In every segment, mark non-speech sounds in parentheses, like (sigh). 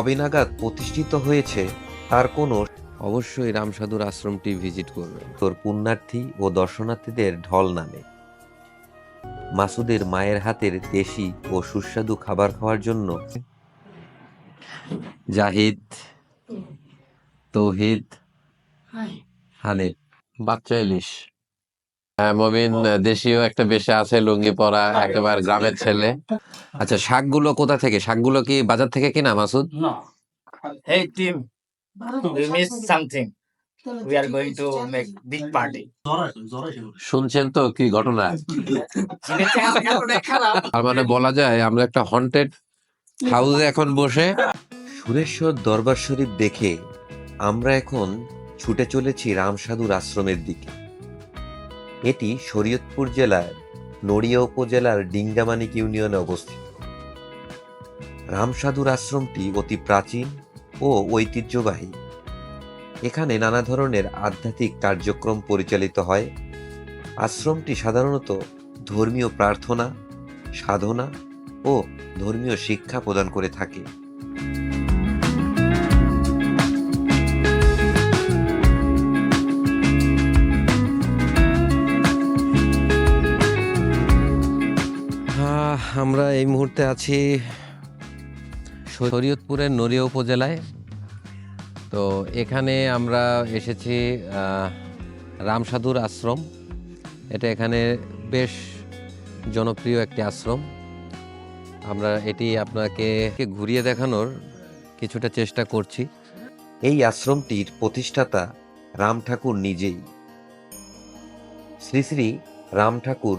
কবে নাগাদ প্রতিষ্ঠিত হয়েছে তার কোনো অবশ্যই রামসাধুর আশ্রমটি ভিজিট করবে তোর পুণ্যার্থী ও দর্শনার্থীদের ঢল নামে। মাসুদের মায়ের হাতের দেশি ও সুস্বাদু খাবার খাওয়ার জন্য। জাহিদ তৌহিদ হানিফ বাচ্চা ইলিশ। হ্যাঁ মবিন দেশীয় একটা বেশে আছে লুঙ্গি পরা একেবারে গ্রামের ছেলে। আচ্ছা শাকগুলো কোথা থেকে? শাকগুলো কি বাজার থেকে কিনা Masud. Hey team, we missed something. We are going to make big party. শুনছেন তো কি ঘটনা? তার মানে বলা যায় আমরা একটা হন্টেড হাউসে এখন বসে। সুরেশ্বর দরবার শরীফ দেখে আমরা এখন ছুটে চলেছি রামসাধুর আশ্রমের দিকে। এটি শরীয়তপুর জেলার নড়িয়া উপজেলার ডিঙ্গামানিক ইউনিয়নে অবস্থিত। রামসাধুর আশ্রমটি অতি প্রাচীন ও ঐতিহ্যবাহী। এখানে নানা ধরনের আধ্যাত্মিক কার্যক্রম পরিচালিত হয়। আশ্রমটি সাধারণত ধর্মীয় প্রার্থনা, সাধনা ও ধর্মীয় শিক্ষা প্রদান করে থাকে। আমরা এই মুহূর্তে আছি শরীয়তপুরের নড়িয়া উপজেলায়। তো এখানে আমরা এসেছি রামসাধুর আশ্রম। এটা এখানে বেশ জনপ্রিয় একটি আশ্রম। আমরা এটি আপনাকে ঘুরিয়ে দেখানোর কিছুটা চেষ্টা করছি। এই আশ্রমটির প্রতিষ্ঠাতা রাম ঠাকুর নিজেই। শ্রী শ্রী রাম ঠাকুর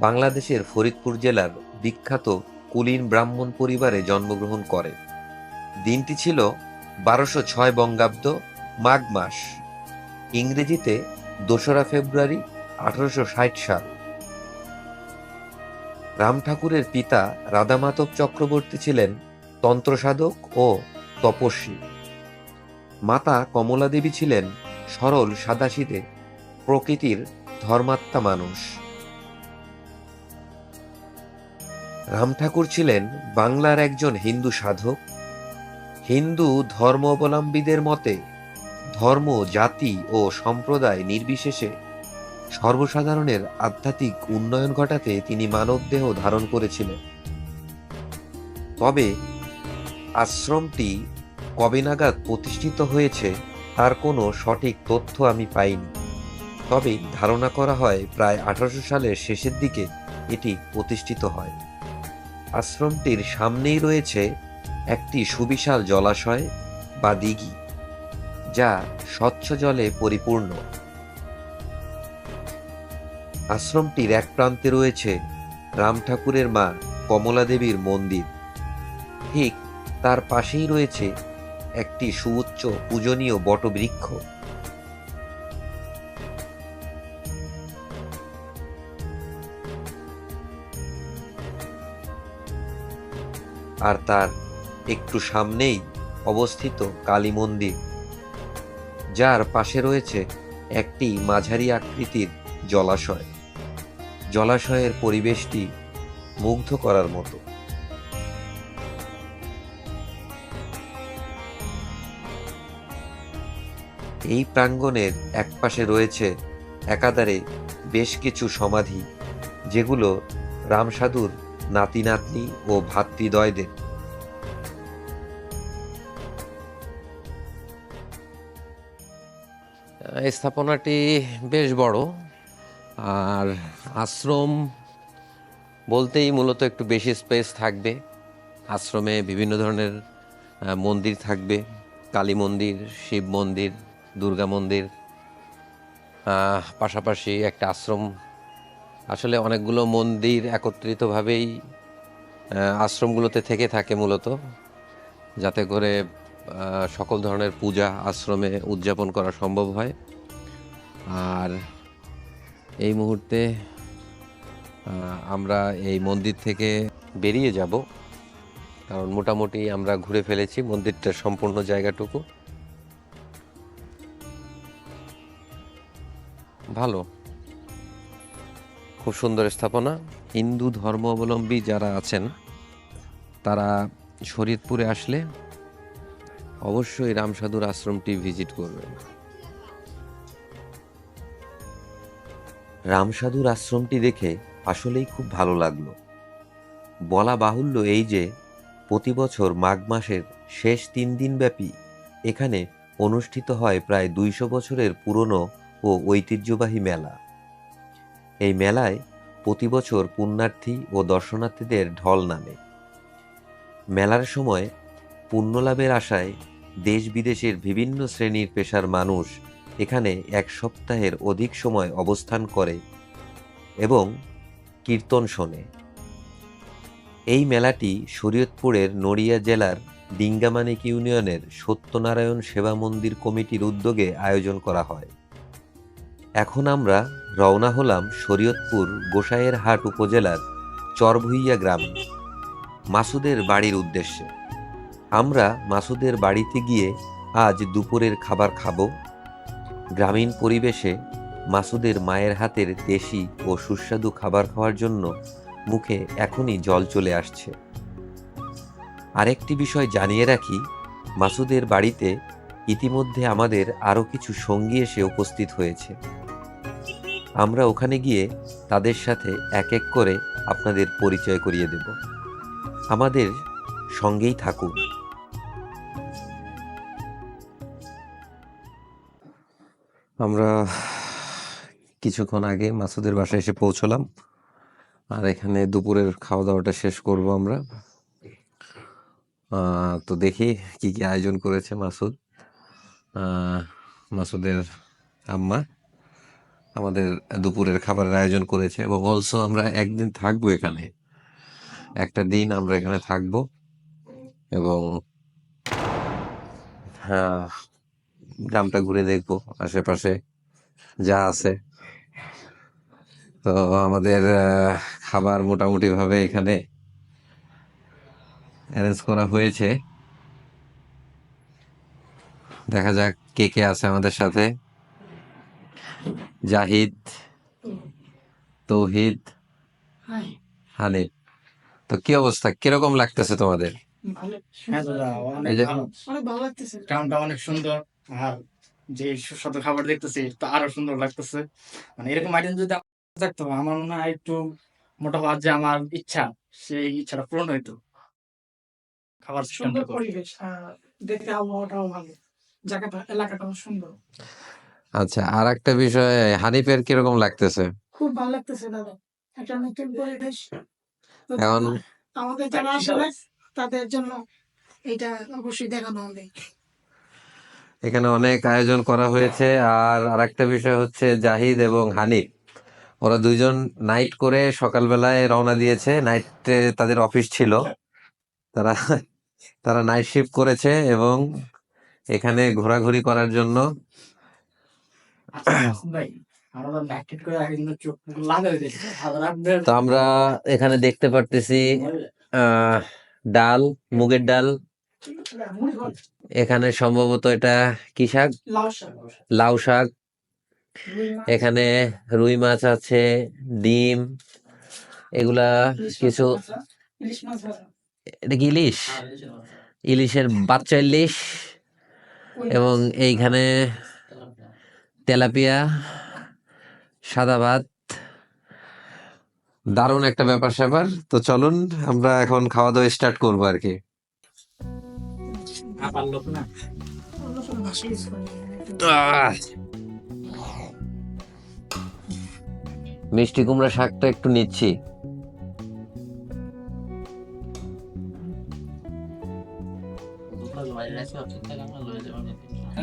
বাংলাদেশের ফরিদপুর জেলার বিখ্যাত কুলীন ব্রাহ্মণ পরিবারে জন্মগ্রহণ করেন দিনটি ছিল বারোশো ছয় বঙ্গাব্দ মাঘ মাস। ইংরেজিতে দোসরা ফেব্রুয়ারি আঠারোশো ষাট সাল। রাম ঠাকুরের পিতা রাধামাধব চক্রবর্তী ছিলেন তন্ত্রসাধক ও তপস্বী। মাতা কমলা দেবী ছিলেন সরল সাদাসিদে প্রকৃতির ধর্মাত্মা মানুষ। রাম ঠাকুর ছিলেন বাংলার একজন হিন্দু সাধক। হিন্দু ধর্মাবলম্বীদের মতে, ধর্ম, জাতি ও সম্প্রদায় নির্বিশেষে সর্বসাধারণের আধ্যাত্মিক উন্নয়ন ঘটাতে তিনি মানবদেহ ধারণ করেছিলেন। তবে আশ্রমটি কবে নাগাদ প্রতিষ্ঠিত হয়েছে তার কোনো সঠিক তথ্য আমি পাইনি। তবে ধারণা করা হয় প্রায় আঠারোশো সালের শেষের দিকে এটি প্রতিষ্ঠিত হয়। আশ্রমটির সামনেই রয়েছে একটি সুবিশাল জলাশয় বা দিঘি, যা স্বচ্ছ জলে পরিপূর্ণ। আশ্রমটির এক প্রান্তে রয়েছে রাম ঠাকুরের মা কমলা দেবীর মন্দির। ঠিক তার পাশেই রয়েছে একটি সুউচ্চ পূজনীয় বটবৃক্ষ। আর তার একটু সামনেই অবস্থিত কালী মন্দির, যার পাশে রয়েছে একটি মাঝারি আকৃতির জলাশয়। জলাশয়ের পরিবেশটি মুগ্ধ করার মতো। এই প্রাঙ্গণের একপাশে রয়েছে একাধারে বেশ কিছু সমাধি, যেগুলো রামসাধুর নাতি নাতনি ও ভাতৃদ্বয়দের। স্থাপনাটি বেশ বড়, আর আশ্রম বলতেই মূলত একটু বেশি স্পেস থাকবে। আশ্রমে বিভিন্ন ধরনের মন্দির থাকবে, কালী মন্দির, শিব মন্দির, দুর্গা মন্দির। পাশাপাশি একটা আশ্রম আসলে অনেকগুলো মন্দির একত্রিতভাবেই আশ্রমগুলোতে থেকে থাকে মূলত, যাতে করে সকল ধরনের পূজা আশ্রমে উদযাপন করা সম্ভব হয়। আর এই মুহূর্তে আমরা এই মন্দির থেকে বেরিয়ে যাব, কারণ মোটামুটি আমরা ঘুরে ফেলেছি মন্দিরটার সম্পূর্ণ জায়গাটুকু। ভালো। খুব সুন্দর স্থাপনা। হিন্দু ধর্মাবলম্বী যারা আছেন, তারা শরীয়তপুরে আসলে অবশ্যই রামসাধুর আশ্রমটি ভিজিট করবেন। রামসাধুর আশ্রমটি দেখে আসলেই খুব ভালো লাগল। বলা বাহুল্য এই যে, প্রতি বছর মাঘ মাসের শেষ তিন দিন ব্যাপী এখানে অনুষ্ঠিত হয় প্রায় দুইশো বছরের পুরনো ও ঐতিহ্যবাহী মেলা। এই মেলায় প্রতি বছর পুণ্যার্থী ও দর্শনার্থীদের ঢল নামে। মেলার সময় পুণ্যলাভের আশায় দেশ বিদেশের বিভিন্ন শ্রেণির পেশার মানুষ এখানে এক সপ্তাহের অধিক সময় অবস্থান করে এবং কীর্তন শোনে। এই মেলাটি শরীয়তপুরের নড়িয়া জেলার ডিঙ্গামানিক ইউনিয়নের সত্যনারায়ণ সেবা মন্দির কমিটির উদ্যোগে আয়োজন করা হয়। এখন আমরা রওনা হলাম শরীয়তপুর গোসাইয়ের হাট উপজেলার চরভুইয়া গ্রামে, মাসুদের বাড়ির উদ্দেশ্যে। আমরা মাসুদের বাড়িতে গিয়ে আজ দুপুরের খাবার খাব। গ্রামীণ পরিবেশে মাসুদের মায়ের হাতের দেশি ও সুস্বাদু খাবার খাওয়ার জন্য মুখে এখনই জল চলে আসছে। আরেকটি বিষয় জানিয়ে রাখি, মাসুদের বাড়িতে ইতিমধ্যে আমাদের আরও কিছু সঙ্গী এসে উপস্থিত হয়েছে। আমরা ওখানে গিয়ে তাদের সাথে এক এক করে আপনাদের পরিচয় করিয়ে দেব। আমাদের সঙ্গেই থাকুন। আমরা কিছুক্ষণ আগে মাসুদের বাসায় এসে পৌঁছলাম। আর এখানে দুপুরের খাওয়া দাওয়াটা শেষ করব আমরা। তো দেখি কি কি আয়োজন করেছে মাসুদ। মাসুদের আম্মা। আমাদের দুপুরের খাবারের আয়োজন করেছে এবং অলসো আমরা একদিন থাকব এখানে। একটা দিন আমরা এখানে থাকব এবং হ্যাঁ গ্রামটা ঘুরে দেখব, আশেপাশে যা আছে। তো আমাদের খাবার মোটামুটি ভাবে এখানে অ্যারেঞ্জ করা হয়েছে। দেখা যাক কে কে আছে আমাদের সাথে। জাহিদ তৌহিদ হানিফ তো কি অবস্থা? কীরকম লাগতেছে তোমাদের? গ্রামটা অনেক সুন্দর। আর যে সুস্বাদু খাবার দেখতেছি তো আরও সুন্দর লাগতেছে। মানে এরকম আইটেম যদি থাকতো আমার মনে হয় একটু মোটা হওয়ার যে আমার ইচ্ছা সেই ইচ্ছাটা পূরণ হইতো। খাবার সুন্দর পরিবেশ দেখতে আবহাওয়াটাও ভালো। জায়গাটা এলাকাটাও সুন্দর। আচ্ছা আর একটা বিষয় হানিফের কীরকম লাগতেছে? খুব ভালো লাগতেছে দাদা। একটা নতুন পরিবেশ এখন আমাদের যারা আসলে তাদের জন্য এটা অবশ্যই দেখানো হবে। এখানে অনেক আয়োজন করা হয়েছে। আর আরেকটা বিষয় হচ্ছে জাহিদ এবং হানিফ। ওরা দুইজন নাইট করে সকালবেলায় রওনা দিয়েছে। নাইটে তাদের অফিস ছিল। তারা তারা নাইট শিফট করেছে এবং এখানে ঘোরাঘুরি করার জন্য তো আমরা এখানে দেখতে পারতেছি ডাল মুগের ডাল। এখানে সম্ভবত এটা কি শাক? লাউ শাক। এখানে রুই মাছ আছে ডিম এগুলা কিছু এটা কি ইলিশ? ইলিশের বাচ্চা ইলিশ। এবং এইখানে তেলাপিয়া সাদা ভাত। দারুণ একটা ব্যাপার স্যাপার। তো চলুন আমরা এখন খাওয়া দাওয়া স্টার্ট করব আর কি! মিষ্টি কুমড়া শাকটা একটু নিচ্ছি।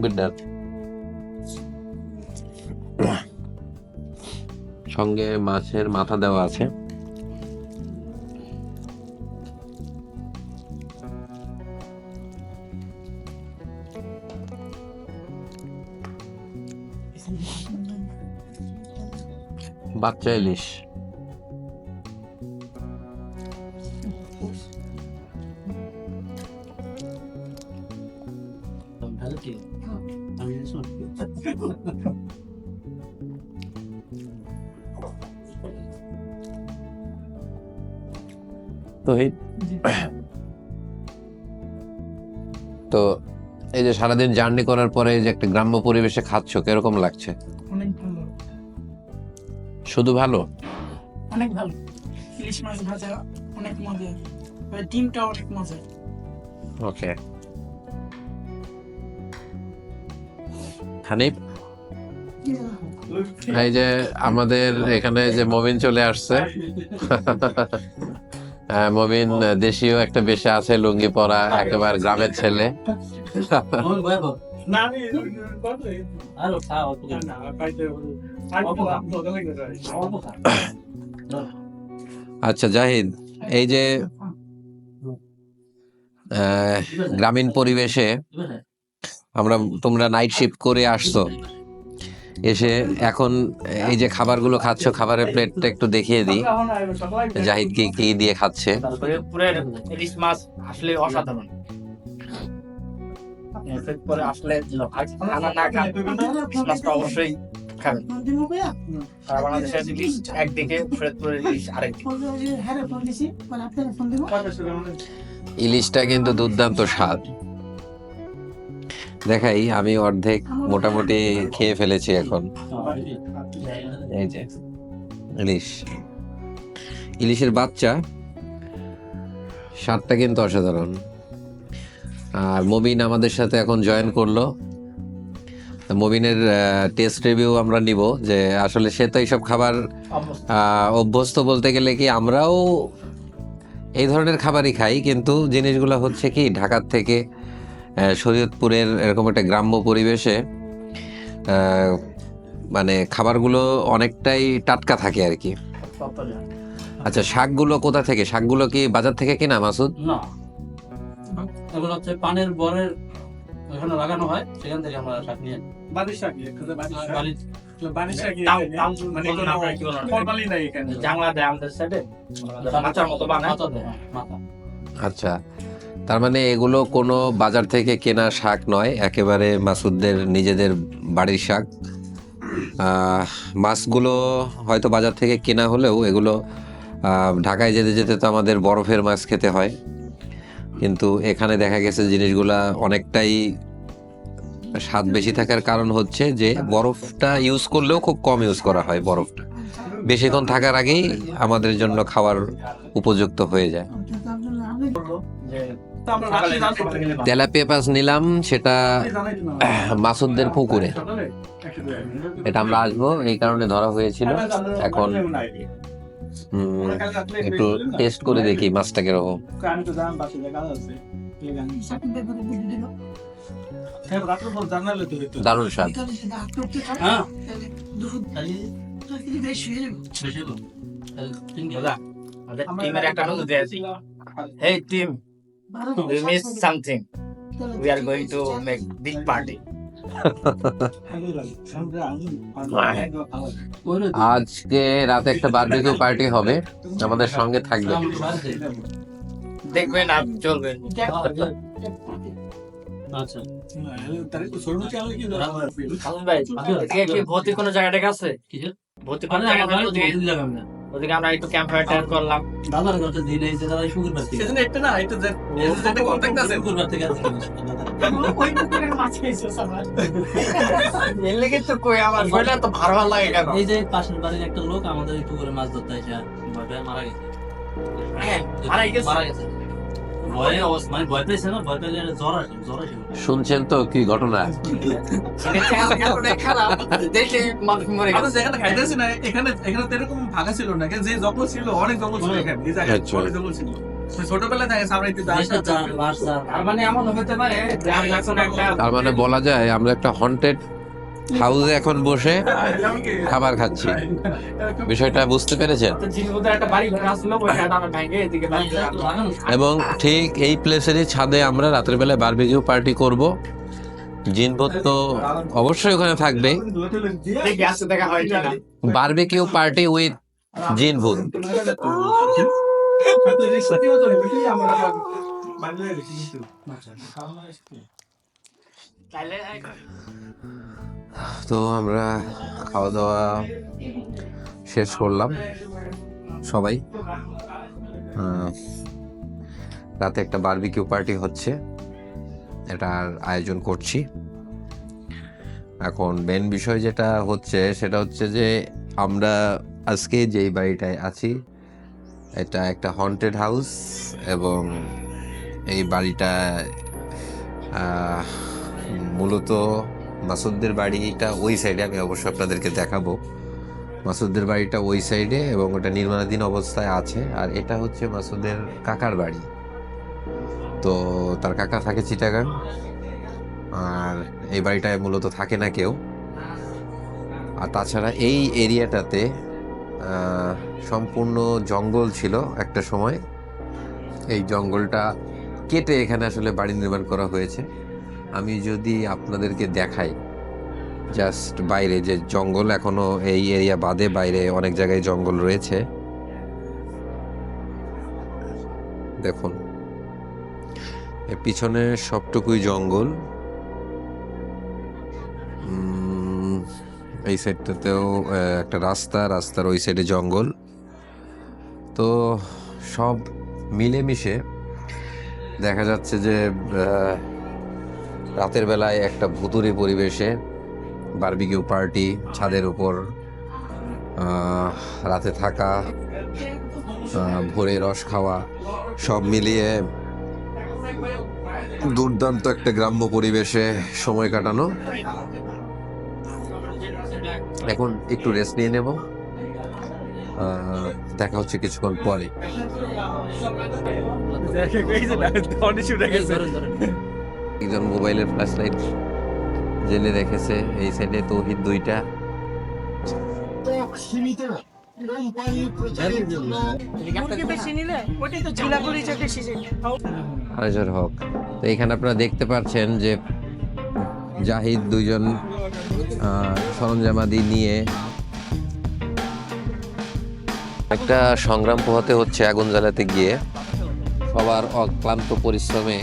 মুখের ডাল। সঙ্গে মাছের মাথা দেওয়া আছে। বাচ্চা ইলিশ। সারাদিন জার্নি করার পরে এই যে একটা গ্রাম্য পরিবেশে খাচ্ছ কীরকম লাগছে? অনেক ভালো। শুধু ভালো? অনেক ভালো। ইলিশ মাছ ভাজা অনেক মজা। আর ডিমটা অনেক মজা। ওকে। হানিফ? এই যে আমাদের এখানে যে মবিন চলে আসছে। (laughs) মবিন দেশীয় একটা বেশে আছে লুঙ্গি পরা একেবারে গ্রামের ছেলে। আচ্ছা জাহিদ এই যে আহ, গ্রামীণ পরিবেশে আমরা তোমরা নাইট শিফট করে আসছো। এসে এখন এই যে খাবারগুলো খাচ্ছ খাবারের প্লেটটা একটু দেখিয়ে দিই। জাহিদ কি কি দিয়ে খাচ্ছে? মাছ আসলে অসাধারণ। পরে আসলে খানা না খান মাছটা অবশ্যই খাবেন। সারা বাংলাদেশের ইলিশ একদিকে ফরিদপুরের ইলিশ আরেকদিকে। হ্যাঁ মানে ইলিশটা কিন্তু দুর্দান্ত স্বাদ। দেখাই আমি অর্ধেক মোটামুটি খেয়ে ফেলেছি এখন। এই যে ইলিশ। ইলিশের বাচ্চা স্বাদটা কিন্তু অসাধারণ। আর মবিন আমাদের সাথে এখন জয়েন করল। তা মবিনের টেস্ট রিভিউ আমরা নিব যে আসলে সে তো এইসব খাবার অভ্যস্ত বলতে গেলে কি আমরাও এই ধরনের খাবারই খাই কিন্তু জিনিসগুলো হচ্ছে কি ঢাকার থেকে শরীয়তপুরের এরকম একটা গ্রাম্য পরিবেশে মানে খাবারগুলো অনেকটাই টাটকা থাকে আর কি। আচ্ছা শাকগুলো কোথা থেকে? শাকগুলো কি বাজার থেকে কিনা মাসুদ? না। এগুলো হচ্ছে পানের বরের ওখানে লাগানো হয় সেখান থেকে আমরা শাক নিয়ে আনি। বাড়ি দাম দাম মানে মাথা আচ্ছা। তার মানে এগুলো কোনো বাজার থেকে কেনা শাক নয়, একেবারে মাসুদদের নিজেদের বাড়ির শাক। মাছগুলো হয়তো বাজার থেকে কেনা হলেও এগুলো ঢাকায় যেতে যেতে তো আমাদের বরফের মাছ খেতে হয়। কিন্তু এখানে দেখা গেছে জিনিসগুলা অনেকটাই স্বাদ বেশি থাকার কারণ হচ্ছে যে বরফটা ইউজ করলেও খুব কম ইউজ করা হয় বরফটা। বেশিক্ষণ থাকার আগেই আমাদের জন্য খাওয়ার উপযুক্ত হয়ে যায়। তেলাপিয়া মাছ নিলাম সেটা মাসুদদের পুকুরে। এটা আমরা আসব এই কারণে ধরা হয়েছিল। এখন একটু টেস্ট করে দেখি মাছটা কীরকম দারুণ স্বাদ। হ্যাঁ। টিমের একটা team, we missed something. We are going to make big party. আজকে রাতে একটা বার্বিকিউ পার্টি হবে। আমাদের সঙ্গে থাকবে। দেখবেন আর চলবেন আচ্ছা। ভৌতিক কোনো জায়গাটা আছে? কিছু ভৌতিক কোনো জায়গা ওদিকে- আমরা একটু ক্যাম্প ফায়ার করলাম। দাদার ঘরটা দিন এই যে দাদা শুকুর পাচ্ছি সেদিন একটা না একটু যে যেটা কন্টাক্ট আছে। শুকুর মাছ খাইছো সবার (laughs) এর লেগে তো কই আমার বইটা তো ভালো ভালো লাগে কেন? এই যে পাশের বাড়ির একটা লোক আমাদের একটু করে মাছ ধরতে এসে ভয় পেয়ে মারা গেছে। হ্যাঁ, মারা গেছে? শুনছেন তো কি ঘটনা? এখানে এখানে তো এরকম ফাঁকা ছিল না। যে জঙ্গল ছিল অনেক জঙ্গল ছিল এখানে জায়গায় আচ্ছা। অনেক জঙ্গল ছিল। মানে তার মানে বলা যায় আমরা একটা হন্টেড হাউসে এখন বসে খাবার খাচ্ছি। বিষয়টা বুঝতে পেরেছেন? এবং ঠিক এই প্লেসেরই ছাদে আমরা রাতের বেলায় বারবিকিউ পার্টি করব। জিনপত তো অবশ্যই ওখানে থাকবে বারবিকিউ পার্টি উইথ জিনভূত। তাহলে তো আমরা খাওয়া দাওয়া শেষ করলাম সবাই। রাতে একটা বারবিকিউ পার্টি হচ্ছে। এটার আয়োজন করছি। এখন মেন বিষয় যেটা হচ্ছে সেটা হচ্ছে যে আমরা আজকে যেই বাড়িটায় আছি এটা একটা হন্টেড হাউস এবং এই বাড়িটা আহ, মূলত মাসুদদের বাড়িটা ওই সাইডে আমি অবশ্যই আপনাদেরকে দেখাবো। মাসুদদের বাড়িটা ওই সাইডে এবং ওটা নির্মাণাধীন অবস্থায় আছে। আর এটা হচ্ছে মাসুদের কাকার বাড়ি। তো তার কাকা থাকে চিটাগাং। আর এই বাড়িটায় মূলত থাকে না কেউ। আর তাছাড়া এই এরিয়াটাতে সম্পূর্ণ জঙ্গল ছিল একটা সময়। এই জঙ্গলটা কেটে এখানে আসলে বাড়ি নির্মাণ করা হয়েছে। আমি যদি আপনাদেরকে দেখাই জাস্ট বাইরে যে জঙ্গল এখনও এই এরিয়া বাদে বাইরে অনেক জায়গায় জঙ্গল রয়েছে। দেখুন পিছনে সবটুকুই জঙ্গল। এই সাইডটাতেও একটা রাস্তা, রাস্তার ওই সাইডে জঙ্গল। তো সব মিলেমিশে দেখা যাচ্ছে যে রাতের বেলায় একটা ভুতুরে পরিবেশে বারবিকিউ পার্টি ছাদের উপর রাতে থাকা ভোরে রস খাওয়া সব মিলিয়ে দুর্দান্ত একটা গ্রাম্য পরিবেশে সময় কাটানো এখন একটু রেস্ট নিয়ে নেব দেখা হচ্ছে কিছুক্ষণ পরে একজন মোবাইলের ফ্ল্যাশ লাইট জেলে রেখেছে। এই সাইডে তৌহিদ দুইটা। আজর হক। তো এখানে আপনারা দেখতে পাচ্ছেন যে জাহিদ দুইজন আহ, সরঞ্জামাদি নিয়ে একটা সংগ্রাম পোহাতে হচ্ছে আগুন জ্বালাতে গিয়ে। সবার অক্লান্ত পরিশ্রমে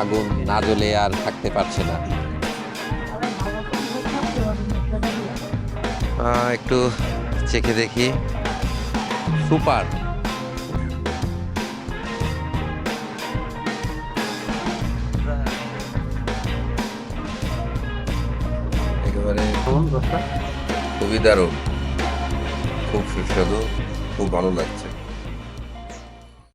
আগুন না জ্বলে আর থাকতে পারছে না। একটু চেখে দেখি। সুপার। একেবারে খুবই দারুণ। খুব সুস্বাদু, খুব ভালো লাগছে।